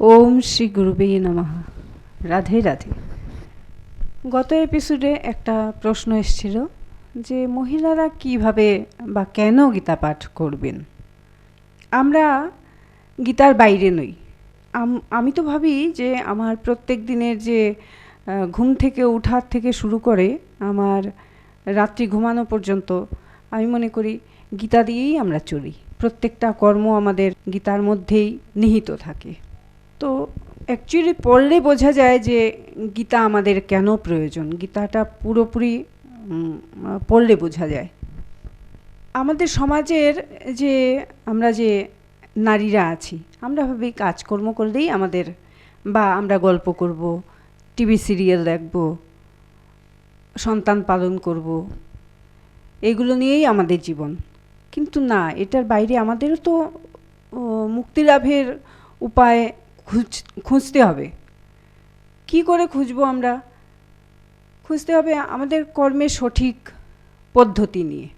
ওম শ্রী গুরুবে নমঃ। রাধে রাধে। গত এপিসোডে একটা প্রশ্ন এসেছিল যে, মহিলারা কীভাবে বা কেন গীতা পাঠ করবেন? আমরা গীতার বাইরে নই। আম- তো ভাবি যে, আমার প্রত্যেক দিনের যে ঘুম থেকে ওঠার থেকে শুরু করে আমার রাত্রি ঘুমানো পর্যন্ত, আমি মনে করি গীতা দিয়েই আমরা চলি। প্রত্যেকটা কর্ম আমাদের গীতার মধ্যেই নিহিত থাকে। তো অ্যাকচুয়ালি পড়লে বোঝা যায় যে গীতা আমাদের কেন প্রয়োজন? গীতাটা পুরোপুরি পড়লে বোঝা যায়। আমাদের সমাজের যে আমরা যে নারীরা আছি আমরা ভাবি কাজকর্ম করলেই আমাদের বা আমরা গল্প করব টিভি সিরিয়াল দেখব সন্তান পালন করব এগুলো নিয়েই আমাদের জীবন। কিন্তু না এটার বাইরে আমাদেরও তো ও, মুক্তি লাভের উপায় খুঁজ, খুঁজতে হবে। কি করে খুঁজবো আমরা? খুঁজতে হবে আমাদের কর্মের সঠিক পদ্ধতি নিয়ে।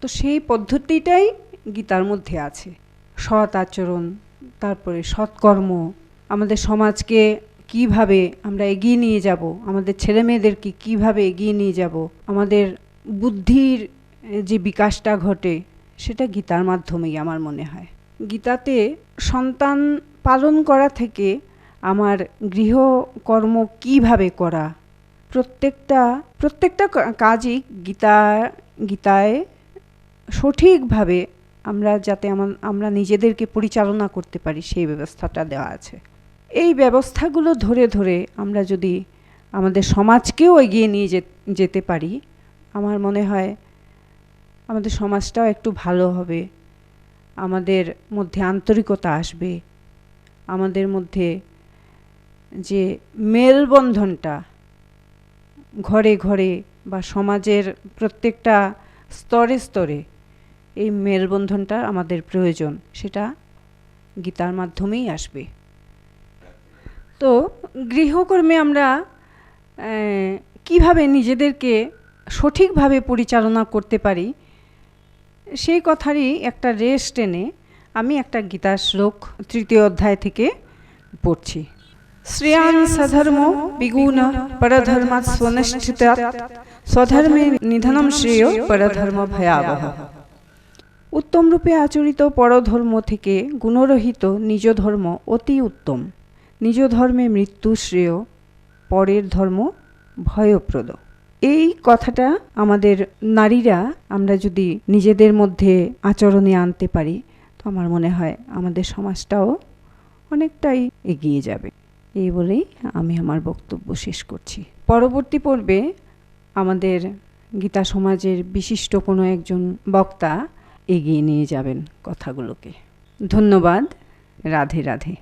তো সেই পদ্ধতিটাই গীতার মধ্যে আছে। সৎ আচরণ, তারপরে সৎকর্ম, আমাদের সমাজকে কীভাবে আমরা এগিয়ে নিয়ে যাব, আমাদের ছেলে মেয়েদেরকে কীভাবে এগিয়ে নিয়ে যাব, আমাদের বুদ্ধির যে বিকাশটা ঘটে, সেটা গীতার মাধ্যমেই আমার মনে হয়। গীতাতে সন্তান পালন করা থেকে আমার গৃহকর্ম কীভাবে করা? প্রত্যেকটা প্রত্যেকটা কাজই গীতা, গীতায় সঠিকভাবে আমরা যাতে আমার, আমরা নিজেদেরকে পরিচালনা করতে পারি, সেই ব্যবস্থাটা দেওয়া আছে। এই ব্যবস্থাগুলো ধরে ধরে আমরা যদি আমাদের সমাজকেও এগিয়ে নিয়ে যেতে পারি, আমার মনে হয় আমাদের সমাজটাও একটু ভালো হবে, আমাদের মধ্যে আন্তরিকতা আসবে আমাদের মধ্যে যে মেলবন্ধনটা ঘরে ঘরে বা সমাজের প্রত্যেকটা স্তরে স্তরে এই মেলবন্ধনটা আমাদের প্রয়োজন, সেটা গীতার মাধ্যমেই আসবে। তো গৃহকর্মে আমরা কীভাবে নিজেদেরকে সঠিকভাবে পরিচালনা করতে পারি, সেই কথারই একটা রেস টেনে আমি একটা গীতা শ্লোক তৃতীয় অধ্যায় থেকে পড়ছি। শ্রেয়ান সধর্ম বিগুণ পরধর্মাৎ স্বনিষ্ঠিতাৎ, স্বধর্মে নিধনম শ্রেয় পরধর্ম ভয়াবহ। উত্তম রূপে আচরিত পরধর্ম থেকে গুণরহিত নিজ ধর্ম অতি উত্তম। নিজ ধর্মে মৃত্যু শ্রেয়, পরের ধর্ম ভয়প্রদ। এই কথাটা আমাদের নারীরা আমরা যদি নিজেদের মধ্যে আচরণে আনতে পারি তো আমার মনে হয় আমাদের সমাজটাও অনেকটাই এগিয়ে যাবে। এই বলেই আমি আমার বক্তব্য শেষ করছি। পরবর্তী পর্বে আমাদের গীতা সমাজের বিশিষ্ট কোনো একজন বক্তা এগিয়ে নিয়ে যাবেন কথাগুলোকে। ধন্যবাদ। রাধে রাধে।